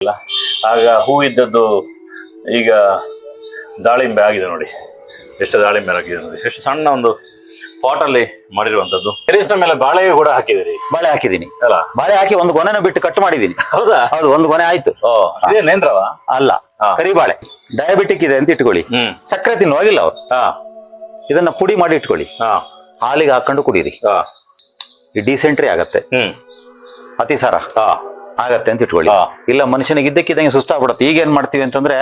ಇಲ್ಲ. ಆಗ ಹೂ ಇದ್ದದ್ದು ಈಗ ದಾಳಿಂಬೆ ಆಗಿದೆ ನೋಡಿ. ಎಷ್ಟು ದಾಳಿಂಬೆ ಆಗಿದೆ ನೋಡಿ. ಎಷ್ಟು ಸಣ್ಣ ಒಂದು ಪಾಟ್ ಅಲ್ಲಿ ಮಾಡಿರುವಂತದ್ದು ಟೆರೇಸ್ನ ಮೇಲೆ ಬಾಳೆ ಕೂಡ ಹಾಕಿದಿರಿ ಬಾಳೆ ಹಾಕಿದೀನಿ ಅಲ್ಲ. ಬಾಳೆ ಹಾಕಿ ಒಂದು ಗೊನೆನ ಬಿಟ್ಟು ಕಟ್ ಮಾಡಿದೀನಿ ಹೌದಾ? ಹೌದು ಒಂದು ಗೊನೆ ಆಯ್ತು. ಇದೇ ನೇಂದ್ರವ? ಅಲ್ಲ. ಕರಿಬಾಳೆ. ಡಯಾಬಿಟಿಕ್ ಇದೆ ಅಂತ ಇಟ್ಕೊಳ್ಳಿ. ಹ್ಮ್. ಸಕ್ಕರೆ ತಿನ್ನುವಾಗಿಲ್ಲ ಅವ್ರು. ಹಾ. ಇದನ್ನ ಪುಡಿ ಮಾಡಿ ಇಟ್ಕೊಳ್ಳಿ. ಹಾ. ಹಾಲಿಗೆ ಹಾಕೊಂಡು ಕುಡೀರಿ. ಡಿಸೆಂಟ್ರಿ ಆಗತ್ತೆ. ಹ್ಮ್. ಅತಿಸಾರ ಹಾ. ಆಗತ್ತೆ ಅಂತ ಇಟ್ಕೊಳ್ಳಿ. ಇಲ್ಲ ಮನುಷ್ಯನಿಗೆ ಇದ್ದಕ್ಕಿದ್ದಂಗೆ ಸುಸ್ತಾಗ್ಬಿಡುತ್ತೆ. ಈಗ ಏನ್ ಮಾಡ್ತೀವಿ ಅಂತಂದ್ರೆ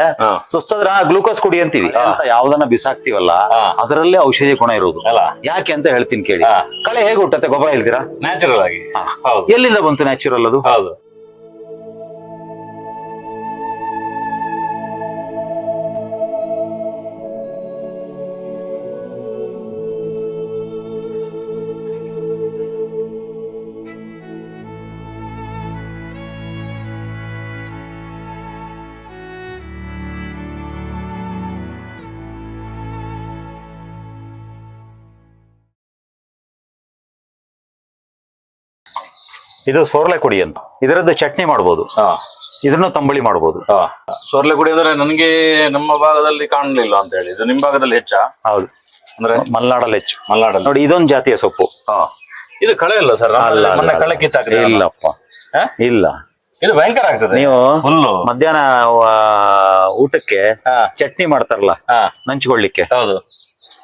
ಸುಸ್ತಾದ್ರೆ ಆ ಗ್ಲೂಕೋಸ್ ಕುಡಿ ಅಂತೀವಿ. ಅಂತ ಯಾವ್ದನ್ನ ಬಿಸಾಕ್ತಿವಲ್ಲ. ಅದರಲ್ಲೇ ಔಷಧಿ ಗುಣ ಇರುವುದು ಯಾಕೆ ಅಂತ ಹೇಳ್ತೀನಿ ಕೇಳಿ. ಕಳೆ ಹೇಗೆ ಹುಟ್ಟತ್ತೆ ಗೊಬ್ಬರ ಹೇಳ್ತೀರಾ? ನ್ಯಾಚುರಲ್ ಆಗಿ. ಎಲ್ಲಿಂದ ಬಂತು ನ್ಯಾಚುರಲ್ ಅದು? ಇದು ಸೋರ್ಲೆ ಕುಡಿ ಅಂತ. ಇದರದ್ದು ಚಟ್ನಿ ಮಾಡ್ಬೋದು. ಹಾ. ಇದನ್ನು ತಂಬಳಿ ಮಾಡ್ಬೋದು. ಹಾ. ಸೊರ್ಲೆಗುಡಿ ಅಂದ್ರೆ ನನಗೆ ನಮ್ಮ ಭಾಗದಲ್ಲಿ ಕಾಣಲಿಲ್ಲ ಅಂತ ಹೇಳಿ. ಇದು ನಿಮ್ ಭಾಗದಲ್ಲಿ ಹೆಚ್ಚಾ? ಹೌದು. ಅಂದ್ರೆ? ಮಲ್ನಾಡಲ್ಲಿ ಹೆಚ್ಚು. ಮಲ್ನಾಡಲ್ಲಿ. ನೋಡಿ ಇದೊಂದು ಜಾತಿಯ ಸೊಪ್ಪು. ಹಾ. ಇದು ಕಳೆ ಅಲ್ಲ ಸರ್? ಅಲ್ಲ, ಮೊನ್ನೆ ಕಳೆ ಇಲ್ಲಪ್ಪ. ಇಲ್ಲ. ಇದು ಭಯಂಕರ ಆಗ್ತದೆ. ನೀವು ಮಧ್ಯಾಹ್ನ ಊಟಕ್ಕೆ ಚಟ್ನಿ ಮಾಡ್ತಾರಲ್ಲ? ನಂಚ್ಕೊಳ್ಳಿಕ್ಕೆ. ಹೌದು.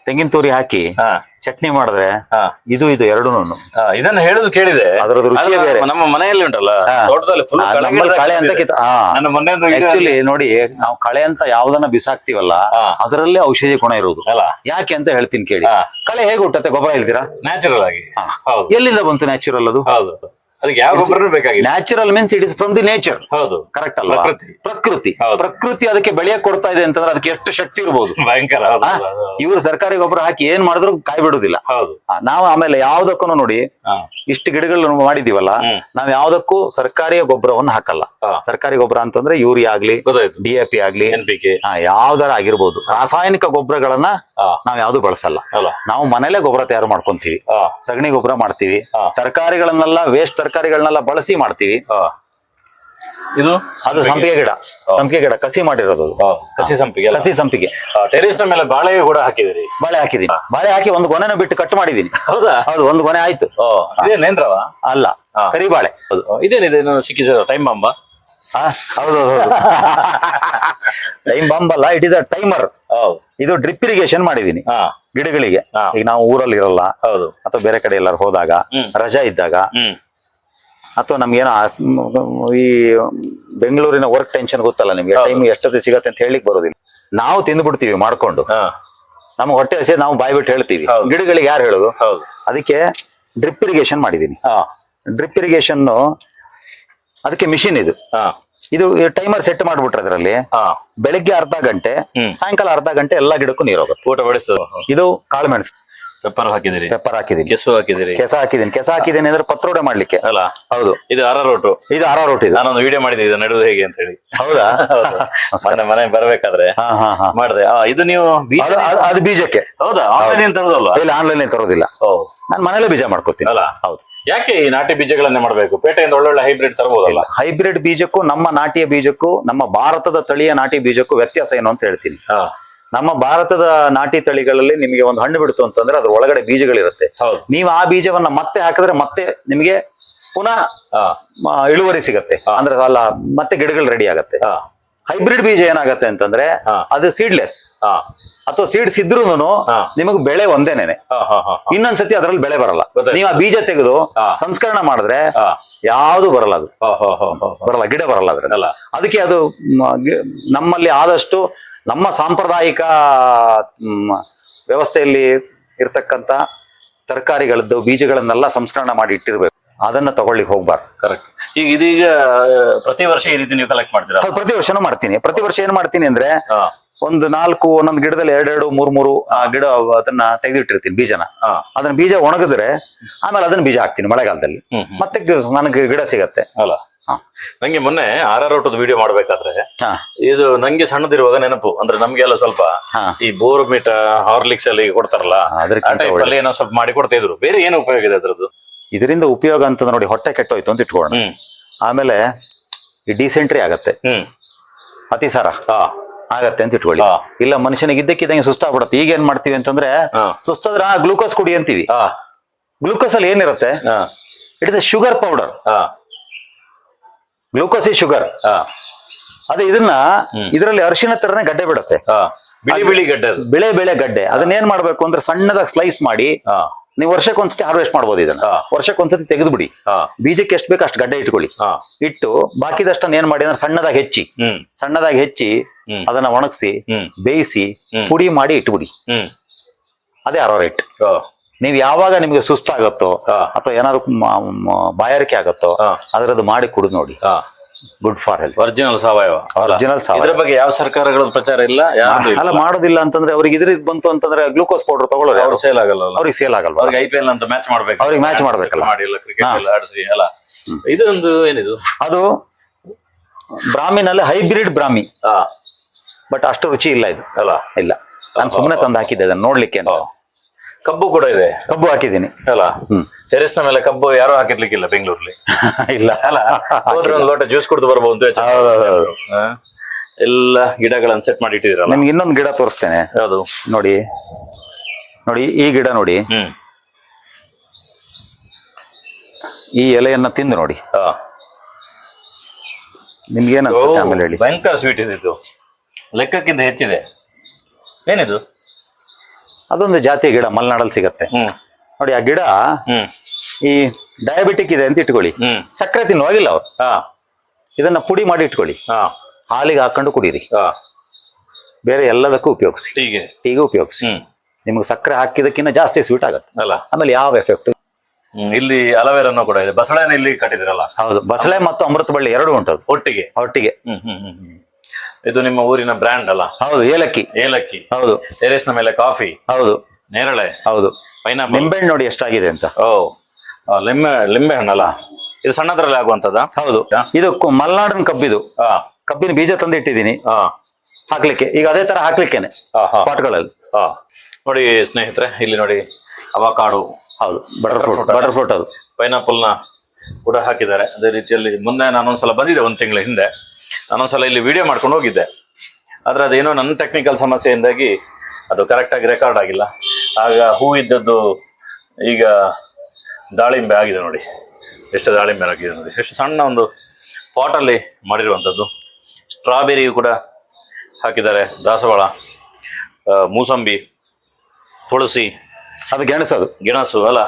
ತೆಂಗಿನ ತುರಿ ಹಾಕಿ ಚಟ್ನಿ ಮಾಡಿದ್ರೆ ಹಾ. ಇದು ಇದು ಎರಡೂ ಹಾ, ಇದನ್ನ ಹೇಳುದು ಕೇಳಿದೆ. ಅದ್ರದ್ದು ರುಚಿಯೇ ಆದ್ರೆ ಬೇರೆ. ನಮ್ಮ ಮನೆಯಲ್ಲಿ ಉಂಟಲ್ಲ ತೋಟದಲ್ಲಿ ಫುಲ್ ನಮ್ಮಲ್ಲಿ ಕಳೆ ಅಂತ ಕಿತ್ತ ಹಾ. ನನ್ನ ಮೊನ್ನೆ ಒಂದು video ಆಕ್ಚುಲಿ ನೋಡಿ ನಾವು ಕಳೆ ಅಂತ ಯಾವ್ದನ್ನ ಬಿಸಾಕ್ತಿವಲ್ಲ ಹಾ. ಅದರಲ್ಲೇ ಔಷಧಿ ಗುಣ ಇರುವುದು ಅಲ್ಲ. ಯಾಕೆ ಅಂತ ಹೇಳ್ತೀನಿ ಕೇಳಿ. ಹಾ. ಕಳೆ ಹೇಗೆ ಹುಟ್ಟತ್ತೆ ಗೊಬ್ಬರ ಹೇಳ್ತೀರಾ? ನ್ಯಾಚುರಲ್ ಆಗಿ. ಹಾ. ಹೌದು. ಎಲ್ಲಿಂದ ಬಂತು ನ್ಯಾಚುರಲ್ ಅದು? ಹೌದು. ಅದಕ್ಕೆ ಯಾವ ಗೊಬ್ಬರ ಬೇಕಾಗಿಲ್ಲ. Natural means it is from the nature ಹೌದು. ಕರೆಕ್ಟ್ ಅಲ್ಲ ಪ್ರಕೃತಿ. ಪ್ರಕೃತಿ. ಹೌದು. ಪ್ರಕೃತಿ ಅದಕ್ಕೆ ಬೆಳೆಯ ಕೊಡ್ತಾ ಇದೆ ಅಂತಂದ್ರೆ ಅದಕ್ಕೆ ಎಷ್ಟು ಶಕ್ತಿ ಇರ್ಬೋದು? ಭಯಂಕರ ಹೌದು ಆ? ಹೌದು, ಇವ್ರು ಸರ್ಕಾರಿ ಗೊಬ್ಬರ ಹಾಕಿ ಏನ್ ಮಾಡಿದ್ರು ಕಾಯಿ ಬಿಡುದಿಲ್ಲ. ಹೌದು. ಆ, ನಾವು ಆಮೇಲೆ ಯಾವ್ದಕ್ಕೂ ನೋಡಿ ಹಾ. ಇಷ್ಟು ಗಿಡಗಳನ್ನ ಮಾಡಿದೀವಲ್ಲ ಹ್ಮ್. ನಾವ್ ಯಾವ್ದಕ್ಕೂ ಸರ್ಕಾರಿ ಗೊಬ್ಬರವನ್ನು ಹಾಕಲ್ಲ. ಹಾ. ಸರ್ಕಾರಿ ಗೊಬ್ಬರ ಅಂತಂದ್ರೆ ಯೂರಿಯಾ ಆಗ್ಲಿ ಗೊತ್ತಾಯ್ತು. ಡಿ ಎ ಪಿ ಆಗ್ಲಿ ಎನ್ ಪಿ ಕೆ. ಆ, ಯಾವ್ದಾರ ಆಗಿರ್ಬೋದು. ರಾಸಾಯನಿಕ ಗೊಬ್ಬರಗಳನ್ನ ಹಾ. ನಾವ್ ಯಾವ್ದು ಬಳಸಲ್ಲ. ಅಲ್ಲ. ನಾವು ಮನೇಲೆ ಗೊಬ್ಬರ ತಯಾರು ಮಾಡ್ಕೊಂತೀವಿ. ಹಾ. ಸಗಣಿ ಗೊಬ್ಬರ ಮಾಡ್ತೀವಿ. ಹಾ. ತರಕಾರಿಗಳನ್ನೆಲ್ಲ ವೇಸ್ಟ್ ತರಕಾರಿಗಳನ್ನೆಲ್ಲ ಬಳಸಿ ಮಾಡ್ತೀವಿ. ಇದು ಅದು ಸಂಪಿಗೆ ಗಿಡ. ಸಂಪಿಗೆ ಗಿಡ ಕಸಿ ಮಾಡಿರೋದು ಅದು. ಕಸಿ ಸಂಪಿಗೆ ಅಲ್ಲ? ಕಸಿ ಸಂಪಿಗೆ. ಟೆರೇಸ್ನ ಮೇಲೆ ಬಾಳೆ ಕೂಡ ಹಾಕಿದಿರಿ ಬಾಳೆ ಹಾಕಿದೀನಿ ಬಾಳೆ ಹಾಕಿ ಒಂದು ಗೊನೆನ ಬಿಟ್ಟು ಕಟ್ ಮಾಡಿದೀನಿ ಹೌದಾ? ಹೌದು ಒಂದು ಗೊನೆ ಆಯ್ತು. ಓ ಇದೇ ನೇಂದ್ರವ? ಅಲ್ಲ ಕರಿ ಕರಿಬಾಳೆ. ಹೌದು. ಓ, ಇದೇನಿದೆ? ಸಿಕ್ಕಿಸ ಟೈಮ್ ಬಾಂಬ ಆ, ಹೌದು ಹೌದು ಟೈಮ್ ಬಾಂಬ್ ಅಲ್ಲ ಇಟ್ ಇಸ್ ಅ ಟೈಮರ್ ಹೌದು. ಇದು ಡ್ರಿಪ್ ಇರಿಗೇಷನ್ ಮಾಡಿದೀನಿ ಹಾ. ಗಿಡಗಳಿಗೆ. ಹಾ. ಈಗ ನಾವು ಊರಲ್ಲಿ ಇರಲ್ಲ ಹೌದು. ಅಥವಾ ಬೇರೆ ಕಡೆ ಎಲ್ಲಾರು ಹೋದಾಗ ಹ್ಮ್. ರಜಾ ಇದ್ದಾಗ ಹ್ಮ್. ಅಥವಾ ನಮ್ಗೇನೋ ಈ ಬೆಂಗಳೂರಿನ ವರ್ಕ್ ಟೆನ್ಷನ್ ಗೊತ್ತಲ್ಲ ನಿಮ್ಗೆ. ಟೈಮ್ ಎಷ್ಟೊತ್ತಿ ಸಿಗತ್ತೆ ಅಂತ ಹೇಳಿಕ್ ಬರೋದಿಲ್ಲ. ನಾವು ತಿಂದ್ಬಿಡ್ತೀವಿ ಮಾಡ್ಕೊಂಡು. ಹಾ. ನಮ್ಮ ಹೊಟ್ಟೆ ಹಸಿ ನಾವು ಬಾಯ್ ಬಿಟ್ಟು ಹೇಳ್ತೀವಿ. ಗಿಡಗಳಿಗೆ ಯಾರು ಹೇಳೋದು? ಹೌದು. ಅದಕ್ಕೆ ಡ್ರಿಪ್ ಇರಿಗೇಷನ್ ಮಾಡಿದೀನಿ. ಹಾ. ಡ್ರಿಪ್ ಇರಿಗೇಷನ್ ಅದಕ್ಕೆ ಮಿಷಿನ್ ಇದು. ಇದು ಟೈಮರ್ ಸೆಟ್ ಮಾಡ್ಬಿಟ್ರೆ ಅದರಲ್ಲಿ. ಹಾ. ಬೆಳಿಗ್ಗೆ ಅರ್ಧ ಗಂಟೆ. ಸಾಯಂಕಾಲ ಅರ್ಧ ಗಂಟೆ ಎಲ್ಲಾ ಗಿಡಕ್ಕೂ ನೀರು ಹೋಗುತ್ತೆ. ಊಟ ಬಡಿಸೋದು. ಇದು ಕಾಳುಮೆಣಸು ಪೆಪ್ಪರ್ ಹಾಕಿದಿರಿ ಪೆಪ್ಪರ್ ಹಾಕಿದೀನಿ ಕೆಸು ಹಾಕಿದಿರಿ ಕೆಸ ಹಾಕಿದೀನಿ ಕೆಸ ಹಾಕಿದೀನಿ ಅಂದ್ರೆ ಪತ್ರೋಡೆ ಮಾಡ್ಲಿಕ್ಕೆ. ಅಲ್ಲ ಹೌದು. ಇದು ಅರಾರೋಟು ಇದು ಅರ ರೋಟ್ ಇದು. ನಾನೊಂದು ವಿಡಿಯೋ ಮಾಡಿದ್ದೆ ಇದು ನಡೆದು ಹೇಗೆ ಅಂತ ಹೇಳಿ. ಹೌದಾ? ಹೌದು. ಮನೆ ಬರ್ಬೇಕಾದ್ರೆ ಹಾ ಹಾ ಹಾ. ಮಾಡಿದೆ. ಇದು ನೀವು ಬೀಜ ಅದು- ಬೀಜಕ್ಕೆ. ಹೌದಾ? ಆನ್ಲೈನ್ ತರೋದಲ್ವಾ? ಇಲ್ಲ ಆನ್ಲೈನ್ ತರೋದಿಲ್ಲ. ನಾನು ಮನೇಲೆ ಬೀಜ ಮಾಡ್ಕೋತೀನಿ. ಅಲ್ಲ. ಹೌದು. ಯಾಕೆ ಈ ನಾಟಿ ಬೀಜಗಳನ್ನೇ ಮಾಡಬೇಕು? ಪೇಟೆಯಿಂದ ಒಳ್ಳೊಳ್ಳೆ ಹೈಬ್ರಿಡ್ ತರಬಹುದಲ್ಲ ಹೈಬ್ರಿಡ್ ಬೀಜಕ್ಕೂ ನಮ್ಮ ನಾಟಿಯ ಬೀಜಕ್ಕೂ ನಮ್ಮ ಭಾರತದ ತಳಿಯ ನಾಟಿ ಬೀಜಕ್ಕೂ ವ್ಯತ್ಯಾಸ ಏನು ಅಂತ ಹೇಳ್ತೀನಿ. ಹಾ. ನಮ್ಮ ಭಾರತದ ನಾಟಿ ತಳಿಗಳಲ್ಲಿ ನಿಮಗೆ ಒಂದು ಹಣ್ಣು ಬಿಡ್ತು ಅಂತಂದ್ರೆ ಅದ್ರ ಒಳಗಡೆ ಬೀಜಗಳಿರುತ್ತೆ. ಹೌದು. ನೀವು ಆ ಬೀಜವನ್ನ ಮತ್ತೆ ಹಾಕಿದ್ರೆ ಮತ್ತೆ ನಿಮಗೆ ಪುನಃ ಇಳುವರಿ ಸಿಗತ್ತೆ. ಅಂದ್ರೆ ಅಲ್ಲ ಮತ್ತೆ ಗಿಡಗಳು ರೆಡಿ ಆಗತ್ತೆ. ಹೈಬ್ರಿಡ್ ಬೀಜ ಏನಾಗತ್ತೆ ಅಂತಂದ್ರೆ. ಅದು ಸೀಡ್ಲೆಸ್ ಹಾ. ಅಥವಾ ಸೀಡ್ಸ್ ಇದ್ರೂನು ಹಾ. ನಿಮಗೆ ಬೆಳೆ ಒಂದೇನೆ ಹಾ ಹಾ ಹಾ ಹಾ. ಇನ್ನೊಂದ್ಸತಿ ಅದ್ರಲ್ಲಿ ಬೆಳೆ ಬರಲ್ಲ. ನೀವು ಆ ಬೀಜ ತೆಗೆದು. ಸಂಸ್ಕರಣ ಮಾಡಿದ್ರೆ ಯಾವ್ದು ಬರಲ್ಲ ಅದು. ಬರಲ್ಲ ಗಿಡ ಬರಲ್ಲ ಅದ್ರಲ್ಲಿ. ಅದಕ್ಕೆ ಅದು ನಮ್ಮಲ್ಲಿ ಆದಷ್ಟು ನಮ್ಮ ಸಾಂಪ್ರದಾಯಿಕ ವ್ಯವಸ್ಥೆಯಲ್ಲಿ ಇರ್ತಕ್ಕಂಥ ತರಕಾರಿಗಳದ್ದು ಬೀಜಗಳನ್ನೆಲ್ಲ ಸಂಸ್ಕರಣ ಮಾಡಿ ಇಟ್ಟಿರ್ಬೇಕು. ಅದನ್ನ ತಗೊಳ್ಳಿ ಹೋಗ್ಬಾರ್ದು. ಕರೆಕ್ಟ್ ಈಗ ಇದೀಗ ಪ್ರತಿ ವರ್ಷ ಈ ರೀತಿ ನೀವು ಕಲೆಕ್ಟ್ ಮಾಡ್ತೀರಾ? ಅದು ಪ್ರತಿ ವರ್ಷನೂ ಮಾಡ್ತೀನಿ. ಪ್ರತಿ ವರ್ಷ ಏನ್ ಮಾಡ್ತೀನಿ ಅಂದ್ರೆ ಒಂದು ನಾಲ್ಕು ಒಂದೊಂದು ಗಿಡದಲ್ಲಿ ಎರಡೆರಡು ಮೂರ್ ಮೂರು ಆ ಗಿಡ ಅದನ್ನ ತೆಗೆದಿಟ್ಟಿರ್ತೀನಿ ಬೀಜನ. ಹಾ. ಅದನ್ನ ಬೀಜ ಒಣಗಿದ್ರೆ ಆಮೇಲೆ ಅದನ್ನ ಬೀಜ ಹಾಕ್ತೀನಿ ಮಳೆಗಾಲದಲ್ಲಿ. ಹ್ಮ್ ಹ್ಮ್. ಮತ್ತೆ ಗಿ- ನನಗೆ ಗಿಡ ಸಿಗತ್ತೆ. ಅಲ್ಲ. ನಂಗೆ ಮೊನ್ನೆ ಆರ್ ಆರ್ ಔಟದ ವಿಡಿಯೋ ಮಾಡ್ಬೇಕಾದ್ರೆ ಹಾ. ಇದು ನಂಗೆ ಸಣ್ಣದಿರುವಾಗ ನೆನಪು ಅಂದ್ರೆ ನಮ್ಗೆಲ್ಲ ಸ್ವಲ್ಪ ಹಾ. ಈ ಬೋರ್ ಮೀಟ ಹಾರ್ಲಿಕ್ಸ್ ಅಲ್ಲಿ ಕೊಡ್ತಾರಲ್ಲ ಅದ್ರಲ್ಲಿ ಅಲ್ಲಿ ಏನೋ ಸ್ವಲ್ಪ ಮಾಡಿ ಕೊಡ್ತಾ ಇದ್ರು. ಬೇರೆ ಏನು ಉಪಯೋಗ ಇದೆ ಅದ್ರದ್ದು? ಇದರಿಂದ ಉಪಯೋಗ ಅಂತ ನೋಡಿ ಹೊಟ್ಟೆ ಕೆಟ್ಟೋಯ್ತು ಅಂತ ಇಟ್ಕೊಳ್ಳೋಣ. ಆಮೇಲೆ ಈ ಡಿಸೆಂಟ್ರಿ ಆಗತ್ತೆ. ಹ್ಮ್. ಅತಿಸಾರ ಹಾ. ಆಗತ್ತೆ ಅಂತ ಇಟ್ಕೊಳ್ಳಿ. ಇಲ್ಲ ಮನುಷ್ಯನಿಗೆ ಇದ್ದಕ್ಕಿದ್ದಂಗೆ ಸುಸ್ತಾಗ್ಬಿಡತ್ತೆ. ಈಗ ಏನ್ ಮಾಡ್ತೀವಿ ಅಂತಂದ್ರೆ ಸುಸ್ತಾದ್ರೆ ಗ್ಲೂಕೋಸ್ ಕುಡಿ ಅಂತೀವಿ. ಗ್ಲೂಕೋಸ್ ಅಲ್ಲಿ ಏನಿರುತ್ತೆ? ಹಾ. ಇಟ್ ಇಸ್ ಶುಗರ್ ಪೌಡರ್ ಹಾ. ಗ್ಲೂಕೋಸ್ ಶುಗರ್ ಅದೇ ಇದನ್ನ ಇದರಲ್ಲಿ ಅರಿಶಿನ ತರನೇ ಗಡ್ಡೆ ಬಿಡುತ್ತೆ. ಹಾ. ಬಿಳಿ ಬಿಳಿ ಗಡ್ಡೆ ಬೆಳೆ ಬೆಳೆ ಗಡ್ಡೆ. ಅದನ್ನ ಏನ್ ಮಾಡ್ಬೇಕು ಅಂದ್ರೆ ಸಣ್ಣದಾಗಿ ಸ್ಲೈಸ್ ಮಾಡಿ ನೀವು ವರ್ಷಕ್ಕೊಂದ್ಸತಿ ಹಾರ್ವೆಸ್ಟ್ ಮಾಡ್ಬೋದು ಇದನ್ನ. ವರ್ಷಕ್ಕೊಂದ್ಸತಿ ತೆಗೆದು ಬಿಡಿ ಬೀಜಕ್ಕೆ ಎಷ್ಟು ಬೇಕು ಅಷ್ಟು ಗಡ್ಡೆ ಇಟ್ಕೊಳ್ಳಿ. ಇಟ್ಟು ಬಾಕಿದಷ್ಟನ್ನ ಏನ್ ಮಾಡಿ ಅಂದ್ರೆ ಸಣ್ಣದಾಗಿ ಹೆಚ್ಚಿ. ಸಣ್ಣದಾಗಿ ಹೆಚ್ಚಿ ಅದನ್ನ ಒಣಗಿಸಿ ಬೇಯಿಸಿ ಪುಡಿ ಮಾಡಿ ಇಟ್ಬಿಡಿ. ಹ್ಮ್. ಅದೇ ಹಾ. ನೀವು ಯಾವಾಗ ನಿಮ್ಗೆ ಸುಸ್ತಾಗತ್ತೋ. ಅಥವಾ ಏನಾದ್ರು ಬಾಯಾರಿಕೆ ಆಗತ್ತೋ. ಅದರದ್ದು ಮಾಡಿ ಕುಡಿದು ನೋಡಿ. ಗುಡ್ ಫಾರ್ ಹೆಲ್ತ್ ಒರಿಜಿನಲ್ ಸಾವಯವ. ಒರಿಜಿನಲ್ ಸಾವಯವ. ಇದ್ರ ಬಗ್ಗೆ ಯಾವ ಸರ್ಕಾರಗಳ ಪ್ರಚಾರ ಇಲ್ಲ. ಅಲ್ಲ ಮಾಡೋದಿಲ್ಲ ಅಂತಂದ್ರೆ ಅವ್ರಿಗೆ ಇದ್ರ ಬಂತು ಅಂತಂದ್ರೆ ಗ್ಲೂಕೋಸ್ ಪೌಡರ್ ತಗೊಳ್ಳೋದು ಅವ್ರು ಸೇಲ್ ಆಗಲ್ಲ ಅವ್ರಿಗೆ ಸೇಲ್ ಆಗಲ್ಲ ಅವ್ರಿಗೆ ಐ ಪಿ ಎಲ್ ಅಂತ ಮ್ಯಾಚ್ ಮಾಡ್ಬೇಕು. ಅವ್ರಿಗೆ ಮ್ಯಾಚ್ ಮಾಡ್ಬೇಕಲ್ಲ. ಮಾಡಿಲ್ಲ ಕ್ರಿಕೆಟ್. ಎಲ್ಲ ಆಡಿಸಿ ಅಲ್ಲ. ಇದು ಒಂದು ಏನಿದು? ಅದು ಬ್ರಾಹ್ಮಿನಲ್ಲಿ ಹೈಬ್ರಿಡ್ ಬ್ರಾಹ್ಮಿ. ಹಾ. ಬಟ್ ಅಷ್ಟು ರುಚಿ ಇಲ್ಲ ಇದು. ಅಲ್ಲ. ಇಲ್ಲ. ನಾನು ಸುಮ್ಮನೆ ತಂದು ಹಾಕಿದ್ದೆ ಅದನ್ನ ನೋಡ್ಲಿಕ್ಕೆ ಅಂತ. ಕಬ್ಬು ಕೂಡ ಇದೆ. ಕಬ್ಬು ಹಾಕಿದ್ದೀನಿ. ಅಲ್ಲ? ಹ್ಮ್. ಟೆರೆಸ್ ಮೇಲೆ ಕಬ್ಬು ಯಾರು ಹಾಕಿರ್ಲಿಕ್ಕಿಲ್ಲ ಬೆಂಗಳೂರಲ್ಲಿ. ಇಲ್ಲ. ಅಲ್ಲ? ಹೋದ್ರೆ ಒಂದು ಲೋಟ ಜ್ಯೂಸ್ ಕುಡಿದು ಬರ್ಬೋದು? ಎಲ್ಲ ಗಿಡಗಳನ್ನ ಸೆಟ್ ಮಾಡಿ ಇಟ್ಟಿದಿರಲ್ಲ ನಿಮ್ಗೆ ಇನ್ನೊಂದು ಗಿಡ ತೋರಿಸ್ತೇನೆ. ಯಾವುದು? ನೋಡಿ. ನೋಡಿ ಈ ಗಿಡ ನೋಡಿ. ಹ್ಮ್. ಈ ಎಲೆಯನ್ನ ತಿಂದು ನೋಡಿ. ಹಾ ನಿಮ್ಗೆ ಆಮೇಲೆ ಹೇಳಿ. ಭಯಂಕರ ಸ್ವೀಟ್ ಇದಿದ್ದು ಲೆಕ್ಕಕ್ಕಿಂತ ಹೆಚ್ಚಿದೆ. ಏನಿದು? ಅದೊಂದು ಜಾತಿಯ ಗಿಡ ಮಲೆನಾಡಲ್ಲಿ ಸಿಗತ್ತೆ. ನೋಡಿ ಆ ಗಿಡ ಹ್ಮ್. ಈ ಡಯಾಬಿಟಿಕ್ ಇದೆ ಅಂತ ಇಟ್ಕೊಳ್ಳಿ. ಸಕ್ಕರೆ ಸಕ್ಕರೆ ತಿನ್ನುವಾಗಿಲ್ಲ ಅವ್ರು. ಹಾ. ಇದನ್ನ ಪುಡಿ ಮಾಡಿ ಇಟ್ಕೊಳ್ಳಿ. ಹಾ. ಹಾಲಿಗೆ ಹಾಕೊಂಡು ಕುಡೀರಿ. ಹಾ. ಬೇರೆ ಎಲ್ಲದಕ್ಕೂ ಉಪಯೋಗಿಸಿ. ಟೀಗೆ ಉಪಯೋಗಿಸಿ. ಹ್ಮ್. ನಿಮ್ಗೆ ಸಕ್ಕರೆ ಹಾಕಿದಕ್ಕಿಂತ ಜಾಸ್ತಿ ಸ್ವೀಟ್ ಆಗುತ್ತೆ. ಅಲ್ಲ. ಆಮೇಲೆ ಯಾವ ಎಫೆಕ್ಟ್ ಇಲ್ಲಿ ಅಲವೇರನ್ನು ಕೂಡ ಇದೆ. ಬಸಳೆನ ಇಲ್ಲಿ ಕಟ್ಟಿದ್ರಲ್ಲ. ಹೌದು. ಬಸಳೆ ಮತ್ತು ಅಮೃತ ಬಳ್ಳಿ ಎರಡು ಉಂಟು ಒಟ್ಟಿಗೆ. ಒಟ್ಟಿಗೆ. ಹ್ಮ್ ಹ್ಮ್ ಹ್ಮ್ ಹ್ಮ್. ಇದು ನಿಮ್ಮ ಊರಿನ ಬ್ರ್ಯಾಂಡ್ ಅಲ್ಲ? ಹೌದು ಏಲಕ್ಕಿ. ಏಲಕ್ಕಿ. ಹೌದು. ಟೆರೇಸ್ನ ಮೇಲೆ ಕಾಫಿ. ಹೌದು. ನೇರಳೆ. ಹೌದು. ಪೈನಾಪಲ್ ನಿಂಬೆಹಣ್ಣು ನೋಡಿ ಎಷ್ಟಾಗಿದೆ ಅಂತ. ಓ ಆ, ಲಿಂಬೆ ಲಿಂಬೆ ಹಣ್ಣಲ್ಲ ಇದು ಸಣ್ಣದ್ರಲ್ಲಿ ಆಗುವಂತದ ಹೌದು. ಇದು ಕು- ಮಲೆನಾಡಿನ ಕಬ್ಬಿದು. ಆ, ಕಬ್ಬಿನ ಬೀಜ ತಂದು ಇಟ್ಟಿದ್ದೀನಿ ಹಾಕ್ಲಿಕ್ಕೆ. ಈಗ ಅದೇ ತರ ಹಾಕ್ಲಿಕ್ಕೇನೆ ಪಾಟ್ಗಳಲ್ಲಿ. ನೋಡಿ ಸ್ನೇಹಿತರೆ ಇಲ್ಲಿ ನೋಡಿ ಅವಕಾಡು. ಹೌದು. ಬಟರ್ ಫ್ರೂಟ್ ಬಟರ್ ಫ್ರೂಟ್ ಅದು. ಪೈನಾಪಲ್ನ ಕೂಡ ಹಾಕಿದ್ದಾರೆ. ಅದೇ ರೀತಿಯಲ್ಲಿ ಮುಂದೆ ನಾನೊಂದ್ಸಲ ಬಂದಿದ್ದೆ ಒಂದು ತಿಂಗಳ ಹಿಂದೆ. ನಾನೊಂದ್ಸಲ ಇಲ್ಲಿ ವಿಡಿಯೋ ಮಾಡ್ಕೊಂಡು ಹೋಗಿದ್ದೆ. ಆದ್ರೆ ಅದೇನೋ ನನ್ನ ಟೆಕ್ನಿಕಲ್ ಸಮಸ್ಯೆಯಿಂದಾಗಿ ಅದು ಕರೆಕ್ಟಾಗಿ ರೆಕಾರ್ಡ್ ಆಗಿಲ್ಲ. ಆಗ ಹೂ ಇದ್ದದ್ದು ಈಗ ದಾಳಿಂಬೆ ಆಗಿದೆ ನೋಡಿ. ಎಷ್ಟು ದಾಳಿಂಬೆ ಆಗಿದೆ ನೋಡಿ. ಎಷ್ಟು ಸಣ್ಣ ಒಂದು ಪಾಟಲ್ಲಿ ಮಾಡಿರುವಂಥದ್ದು. ಸ್ಟ್ರಾಬೆರಿಯು ಕೂಡ ಹಾಕಿದ್ದಾರೆ. ದಾಸವಾಳ ಮೂಸಂಬಿ ತುಳಸಿ. ಅದು ಗೆಣಸು ಅದು ಗೆಣಸು ಅಲ್ಲ.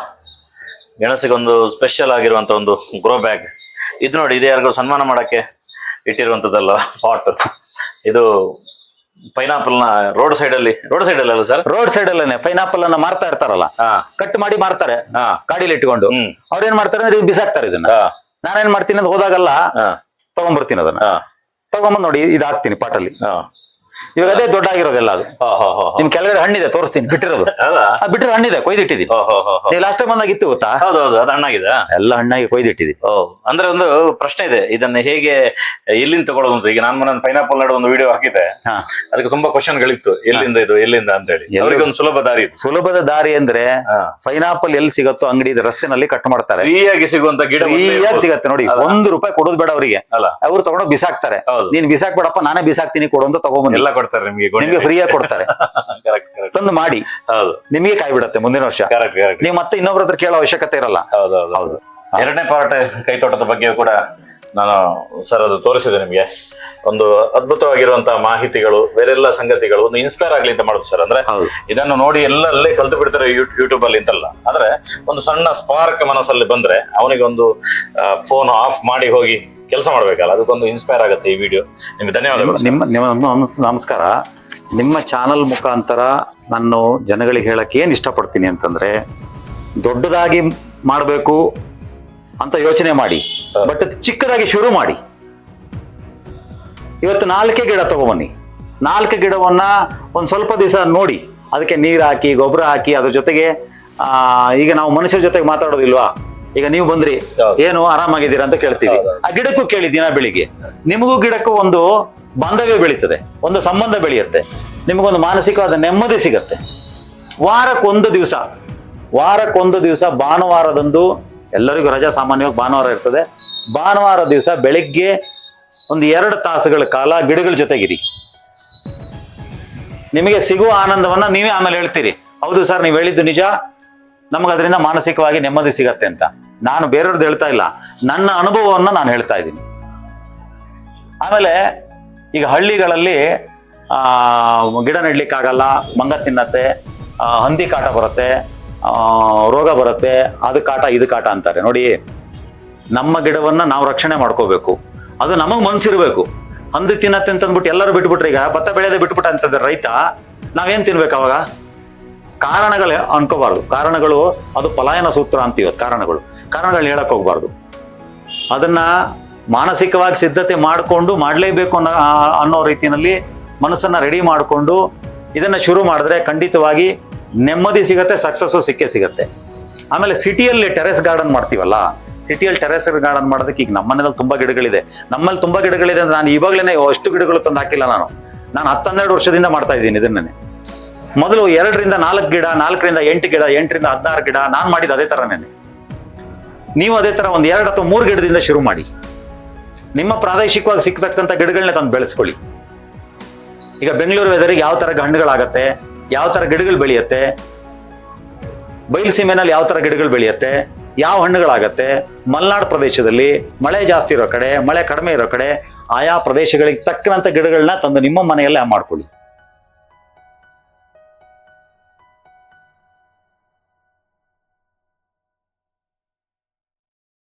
ಗೆಣಸಿಗೊಂದು ಸ್ಪೆಷಲ್ ಆಗಿರುವಂಥ ಒಂದು ಗ್ರೋ ಬ್ಯಾಗ್ ಇದು ನೋಡಿ ಇದು ಯಾರಿಗೂ ಸನ್ಮಾನ ಮಾಡಕ್ಕೆ ಇಟ್ಟಿರುವಂತದ್ದಲ್ಲ ಪಾಟ್ ಇದು ಪೈನಾಪಲ್ನ ರೋಡ್ ಸೈಡ್ ಅಲ್ಲಿ ರೋಡ್ ಸೈಡ್ ಅಲ್ಲ ಸರ್ ರೋಡ್ ಸೈಡ್ ಅಲ್ಲೇ ಪೈನಾಪಲ್ ಅನ್ನ ಮಾರ್ತಾ ಇರ್ತಾರಲ್ಲ? ಕಟ್ ಮಾಡಿ ಮಾರ್ತಾರೆ ಗಾಡಿಲಿ ಇಟ್ಕೊಂಡು. ಅವ್ರೇನ್ ಮಾಡ್ತಾರೆ ಅಂದ್ರೆ ಬಿಸಾಕ್ತಾರೆ ಇದನ್ನ. ನಾನೇನ್ ಮಾಡ್ತೀನಿ ಅಂತ ಹೋದಾಗಲ್ಲ ತಗೊಂಡ್ಬರ್ತೀನಿ ಅದನ್ನ. ಹಾ. ತಗೊಂಬಂದ್ ನೋಡಿ ಇದು ಹಾಕ್ತೀನಿ ಪಾಟಲ್ಲಿ ಇವಾಗ ಅದೇ ದೊಡ್ಡ ಆಗಿರೋದೆಲ್ಲ ಅದು. ನಿಮ್ ಕೆಳಗಡೆ ಹಣ್ಣಿದೆ ತೋರಿಸ್ತೀನಿ. ಬಿಟ್ಟಿರೋದು. ಬಿಟ್ಟಿರೋ ಹಣ್ಣಿದೆ ಕೊಯ್ದಿಟ್ಟಿದ್ದೀನಿ. ನೀವು ಲಾಸ್ಟ್ ಟೈಮ್ ಬಂದಾಗ ಇತ್ತು ಗೊತ್ತಾ? ಹೌದು ಹೌದು ಅದು ಹಣ್ಣಾಗಿದೆ. ಎಲ್ಲ ಹಣ್ಣಾಗಿ ಕೊಯ್ದಿಟ್ಟಿದ್ದೀನಿ. ಓ ಅಂದ್ರೆ ಒಂದು ಪ್ರಶ್ನೆ ಇದೆ. ಇದನ್ನ ಹೇಗೆ ಎಲ್ಲಿಂದ ತಗೊಳ್ಳೋದು ಅಂತ? ಈಗ ನಾನು ನನ್ನ ಪೈನಾಪಲ್ ನಾಡು ಒಂದು ವಿಡಿಯೋ ಹಾಕಿದೆ ಹಾ. ಅದಕ್ಕೆ ತುಂಬಾ ಕ್ವಶನ್ ಗಳಿತ್ತು ಎಲ್ಲಿಂದ ಇದು ಎಲ್ಲಿಂದ ಅಂತ ಹೇಳಿ. ಅವ್ರಿಗೆ ಒಂದು ಸುಲಭ ದಾರಿ ಸುಲಭದ ದಾರಿ ಅಂದ್ರೆ. ಪೈನಾಪಲ್ ಎಲ್ಲಿ ಸಿಗತ್ತೋ ಅಂಗಡಿ ಇದೆ, ರಸ್ತೆನಲ್ಲಿ ಕಟ್ ಮಾಡ್ತಾರೆ. ಫ್ರೀಯಾಗಿ ಸಿಗುವಂತ ಗಿಡ ಫ್ರೀಯಾಗಿ ಸಿಗತ್ತೆ ನೋಡಿ? ಒಂದು ರೂಪಾಯಿ ಕೊಡೋದು ಬೇಡ ಅವರಿಗೆ. ಅಲ್ಲ. ಅವ್ರು ತಗೊಂಡು ಬಿಸಾಕ್ತಾರೆ. ನೀನ್ ಬಿಸಾಕ್ಬೇಡಪ್ಪ ನಾನೇ ಬಿಸಾಕ್ತೀನಿ ಕೊಡು ಅಂತ ಎಲ್ಲ ಕೊಡ್ತಾರೆ ನಿಮಗೆ ನಿಮ್ಗೆ ಫ್ರೀಯಾಗಿ ಕೊಡ್ತಾರೆ. ಕರೆಕ್ಟ್ ಕರೆಕ್ಟ್ ತಂದು ಮಾಡಿ. ಹೌದು. ನಿಮಗೆ ಕಾಯಿ ಬಿಡತ್ತೆ ಮುಂದಿನ ವರ್ಷ. ಕರೆಕ್ಟ್ ಕರೆಕ್ಟ್ ನೀವು ಮತ್ತೆ ಇನ್ನೊಬ್ರ ಹತ್ರ ಕೇಳೋ ಅವಶ್ಯಕತೆ ಇರಲ್ಲ. ಹೌದು ಹೌದು. ಹೌದು. ಎರಡನೇ ಪಾರ್ಟ್ ಕೈತೋಟದ ಬಗ್ಗೆ ಕೂಡ ನಾನು ಸರ್ ಅದು ತೋರಿಸಿದೆ ನಿಮಗೆ. ಒಂದು ಅದ್ಭುತವಾಗಿರುವಂತಹ ಮಾಹಿತಿಗಳು ಬೇರೆಲ್ಲ ಸಂಗತಿಗಳು ಒಂದು ಇನ್ಸ್ಪೈರ್ ಆಗ್ಲಿ ಅಂತ ಮಾಡುದು ಸರ್. ಅಂದ್ರೆ. ಇದನ್ನು ನೋಡಿ ಎಲ್ಲ ಅಲ್ಲೇ ಕಲ್ತು ಬಿಡ್ತಾರೆ ಯೂಟ್ಯೂಬ್ ಅಲ್ಲಿ ಅಂತಲ್ಲ. ಆದ್ರೆ ಒಂದು ಸಣ್ಣ ಸ್ಪಾರ್ಕ್ ಮನಸ್ಸಲ್ಲಿ ಬಂದ್ರೆ ಅವನಿಗೆ ಒಂದು ಫೋನ್ ಆಫ್ ಮಾಡಿ ಹೋಗಿ ಕೆಲಸ ಮಾಡ್ಬೇಕಲ್ಲ ಅದಕ್ಕೊಂದು ಇನ್ಸ್ಪೈರ್ ಆಗುತ್ತೆ ಈ ವಿಡಿಯೋ ನಿಮ್ಗೆ ಧನ್ಯವಾದಗಳು. ನಿಮ್ಮ ನಿಮ್ಮ ನಮಸ್- ನಮಸ್ಕಾರ. ನಿಮ್ಮ ಚಾನಲ್ ಮುಖಾಂತರ ನಾನು ಜನಗಳಿಗೆ ಹೇಳಕ್ಕೆ ಏನು ಇಷ್ಟಪಡ್ತೀನಿ ಅಂತಂದ್ರೆ ದೊಡ್ಡದಾಗಿ ಮಾಡಬೇಕು ಅಂತ ಯೋಚನೆ ಮಾಡಿ ಬಟ್ ಚಿಕ್ಕದಾಗಿ ಶುರು ಮಾಡಿ. ಇವತ್ತು ನಾಲ್ಕೇ ಗಿಡ ತಗೊಬನ್ನಿ. ನಾಲ್ಕು ಗಿಡವನ್ನ ಒಂದು ಸ್ವಲ್ಪ ದಿವಸ ನೋಡಿ ಅದಕ್ಕೆ ನೀರು ಹಾಕಿ ಗೊಬ್ಬರ ಹಾಕಿ ಅದ್ರ ಜೊತೆಗೆ ಆ, ಈಗ ನಾವು ಮನುಷ್ಯರ ಜೊತೆಗೆ ಮಾತಾಡೋದಿಲ್ವಾ? ಈಗ ನೀವು ಬಂದ್ರಿ. ಏನು ಆರಾಮಾಗಿದ್ದೀರಾ ಅಂತ ಕೇಳ್ತೀವಿ. ಆ ಗಿಡಕ್ಕೂ ಕೇಳಿ ದಿನ ಬೆಳಿಗ್ಗೆ. ನಿಮಗೂ ಗಿಡಕ್ಕೂ ಒಂದು ಬಾಂಧವ್ಯ ಬೆಳೀತದೆ ಒಂದು ಸಂಬಂಧ ಬೆಳೆಯುತ್ತೆ. ನಿಮಗೊಂದು ಮಾನಸಿಕವಾದ ನೆಮ್ಮದಿ ಸಿಗತ್ತೆ. ವಾರಕ್ಕೊಂದು ದಿವಸ ವಾರಕ್ಕೊಂದು ದಿವಸ ಭಾನುವಾರದಂದು ಎಲ್ಲರಿಗೂ ರಜಾ ಸಾಮಾನ್ಯವಾಗಿ ಭಾನುವಾರ ಇರ್ತದೆ. ಭಾನುವಾರ ದಿವಸ ಬೆಳಿಗ್ಗೆ ಒಂದು ಎರಡು ತಾಸುಗಳ ಕಾಲ ಗಿಡಗಳ ಜೊತೆಗಿರಿ. ನಿಮಗೆ ಸಿಗುವ ಆನಂದವನ್ನ ನೀವೇ ಆಮೇಲೆ ಹೇಳ್ತೀರಿ. ಹೌದು ಸರ್ ನೀವು ಹೇಳಿದ್ದು ನಿಜ. ನಮಗೆ ಅದರಿಂದ ಮಾನಸಿಕವಾಗಿ ನೆಮ್ಮದಿ ಸಿಗತ್ತೆ ಅಂತ. ನಾನು ಬೇರೆಯವ್ರದ್ದು ಹೇಳ್ತಾ ಇಲ್ಲ. ನನ್ನ ಅನುಭವವನ್ನು ನಾನು ಹೇಳ್ತಾ ಇದ್ದೀನಿ. ಆಮೇಲೆ ಈಗ ಹಳ್ಳಿಗಳಲ್ಲಿ ಗಿಡ ನೆಡ್ಲಿಕ್ಕಾಗಲ್ಲ, ಮಂಗ ತಿನ್ನತ್ತೆ ಹಂದಿ ಕಾಟ ಬರುತ್ತೆ ರೋಗ ಬರುತ್ತೆ, ಅದು ಕಾಟ, ಇದು ಕಾಟ ಅಂತಾರೆ. ನೋಡಿ, ನಮ್ಮ ಗಿಡವನ್ನ ನಾವು ರಕ್ಷಣೆ ಮಾಡ್ಕೋಬೇಕು. ಅದು ನಮಗ್ ಮನ್ಸಿರ್ಬೇಕು. ಹಂದಿ ತಿನ್ನತ್ತೆ ಅಂತಂದ್ಬಿಟ್ಟು ಎಲ್ಲರೂ ಬಿಟ್ಬಿಟ್ರೆ ಈಗ ಭತ್ತ ಬೆಳೆಯೋದೇ ಬಿಟ್ಬಿಟ್ಟ ಅಂತಂದ್ರೆ ರೈತ, ನಾವೇನ್ ತಿನ್ಬೇಕು ಅವಾಗ? ಕಾರಣಗಳು ಅನ್ಕೋಬಾರ್ದು. ಕಾರಣಗಳು ಅದು ಪಲಾಯನ ಸೂತ್ರ ಅಂತೀವಿ ಕಾರಣಗಳು. ಕಾರಣಗಳು ಹೇಳಕ್ ಹೋಗ್ಬಾರ್ದು. ಅದನ್ನ ಮಾನಸಿಕವಾಗಿ ಸಿದ್ಧತೆ ಮಾಡಿಕೊಂಡು ಮಾಡಲೇಬೇಕು ಅನ್ನೋ ಅನ್ನೋ ರೀತಿಯಲ್ಲಿ ಮನಸ್ಸನ್ನ ರೆಡಿ ಮಾಡಿಕೊಂಡು ಇದನ್ನ ಶುರು ಮಾಡಿದ್ರೆ ಖಂಡಿತವಾಗಿ ನೆಮ್ಮದಿ ಸಿಗತ್ತೆ ಸಕ್ಸಸ್ಸು ಸಿಕ್ಕೇ ಸಿಗತ್ತೆ. ಆಮೇಲೆ ಸಿಟಿಯಲ್ಲಿ ಟೆರೆಸ್ ಗಾರ್ಡನ್ ಮಾಡ್ತೀವಲ್ಲ ಸಿಟಿಯಲ್ಲಿ ಟೆರೆಸ್ ಗಾರ್ಡನ್ ಮಾಡೋದಕ್ಕೆ ಈಗ ನಮ್ಮ ಮನೇಲಿ ತುಂಬಾ ಗಿಡಗಳಿದೆ. ನಮ್ಮಲ್ಲಿ ತುಂಬಾ ಗಿಡಗಳಿದೆ ಅಂತ ನಾನು ಇವಾಗಲೇ ಅಷ್ಟು ಗಿಡಗಳು ತಂದು ಹಾಕಿಲ್ಲ ನಾನು. ನಾನು ಹತ್ತನ್ನೆರಡು ವರ್ಷದಿಂದ ಮಾಡ್ತಾ ಇದ್ದೀನಿ ಇದನ್ನೇ ಮೊದಲು ಎರಡರಿಂದ ನಾಲ್ಕು ಗಿಡ, ನಾಲ್ಕರಿಂದ ಎಂಟು ಗಿಡ, ಎಂಟರಿಂದ ಹದಿನಾರು ಗಿಡ, ನಾನು ಮಾಡಿದ ಅದೇ ಥರನೇ ನೀವು ಅದೇ ಥರ ಒಂದು ಎರಡು ಅಥವಾ ಮೂರು ಗಿಡದಿಂದ ಶುರು ಮಾಡಿ. ನಿಮ್ಮ ಪ್ರಾದೇಶಿಕವಾಗಿ ಸಿಕ್ಕತಕ್ಕಂಥ ಗಿಡಗಳನ್ನ ತಂದು ಬೆಳೆಸ್ಕೊಳ್ಳಿ. ಈಗ ಬೆಂಗಳೂರು ವೆದರಿಗೆ ಯಾವ ಥರ ಹಣ್ಣುಗಳಾಗತ್ತೆ ಯಾವ ಥರ ಗಿಡಗಳು ಬೆಳೆಯುತ್ತೆ, ಬಯಲು ಸೀಮೆನಲ್ಲಿ ಯಾವ ಥರ ಗಿಡಗಳು ಬೆಳೆಯುತ್ತೆ, ಯಾವ ಹಣ್ಣುಗಳಾಗತ್ತೆ, ಮಲೆನಾಡು ಪ್ರದೇಶದಲ್ಲಿ ಮಳೆ ಜಾಸ್ತಿ ಇರೋ ಕಡೆ, ಮಳೆ ಕಡಿಮೆ ಇರೋ ಕಡೆ, ಆಯಾ ಪ್ರದೇಶಗಳಿಗೆ ತಕ್ಕಂಥ ಗಿಡಗಳನ್ನ ತಂದು ನಿಮ್ಮ ಮನೆಯಲ್ಲೇ ಮಾಡ್ಕೊಳ್ಳಿ.